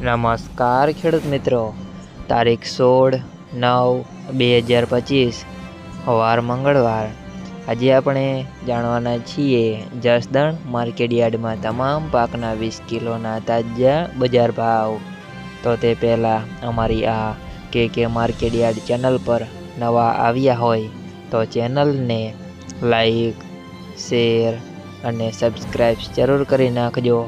નમસ્કાર ખેડૂત મિત્રો. તારીખ સોળ નવ બે હજાર પચીસ વાર મંગળવાર. આજે આપણે જાણવાના છીએ જસદણ માર્કેટયાર્ડમાં તમામ પાકના વીસ કિલોના તાજા બજાર ભાવ. તો તે પહેલાં અમારી આ કે કે માર્કેટયાર્ડ ચેનલ પર નવા આવ્યા હોય તો ચેનલને લાઈક, શેર અને સબસ્ક્રાઈબ જરૂર કરી નાખજો.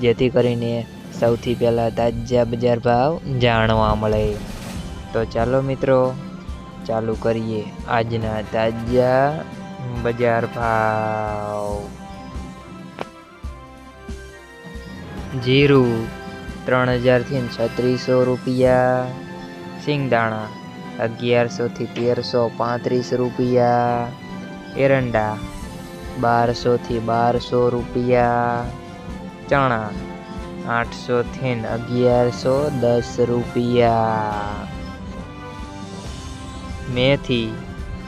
જેથી કરીને સૌથી પહેલાં તાજા બજાર ભાવ જાણવા મળે. તો ચાલો મિત્રો, ચાલુ કરીએ આજના તાજા બજાર ભાવ. જીરું ત્રણ હજારથી છત્રીસો રૂપિયા સિંગદાણા અગિયારસોથી તેરસો પાંત્રીસ રૂપિયા, એરંડા બારસોથી બારસો રૂપિયા, ચણા આઠસોથી અગિયારસો દસ રૂપિયા. મેથી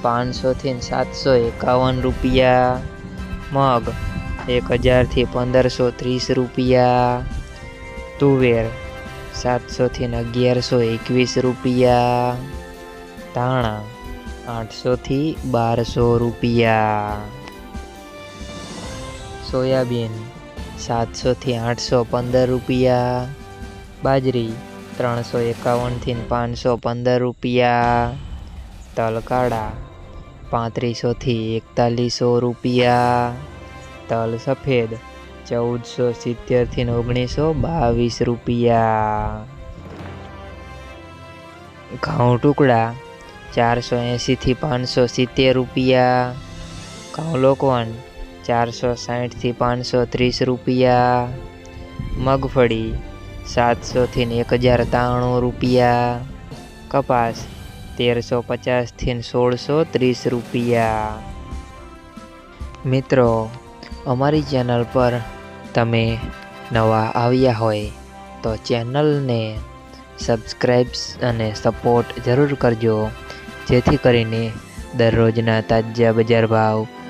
પાંચસોથી સાતસો એકાવન રૂપિયા. મગ એક હજારથી પંદરસો ત્રીસ રૂપિયા. તુવેર સાતસોથી અગિયારસો એકવીસ રૂપિયા. ધાણા આઠસોથી બારસો રૂપિયા. સોયાબીન સાતસોથી આઠસો પંદર રૂપિયા. બાજરી ત્રણસો એકાવનથી પાંચસો પંદર રૂપિયા. તલકાળા પાંત્રીસોથી એકતાલીસો રૂપિયા. તલ સફેદ ચૌદસો સિત્તેરથી ઓગણીસો બાવીસ રૂપિયા. ઘઉં ટુકડા ચારસો એંશીથી પાંચસો સિત્તેર રૂપિયા. ઘઉં લોકવન ચારસો સાઠથી પાંચસો ત્રીસ રૂપિયા. મગફળી સાતસોથી એક હજાર ત્રાણું રૂપિયા. કપાસ તેરસો પચાસથી સોળસો ત્રીસ રૂપિયા. મિત્રો, અમારી ચેનલ પર તમે નવા આવ્યા હોય તો ચેનલને સબસ્ક્રાઈબ્સ અને સપોર્ટ જરૂર કરજો, જેથી કરીને દરરોજના તાજા બજાર ભાવ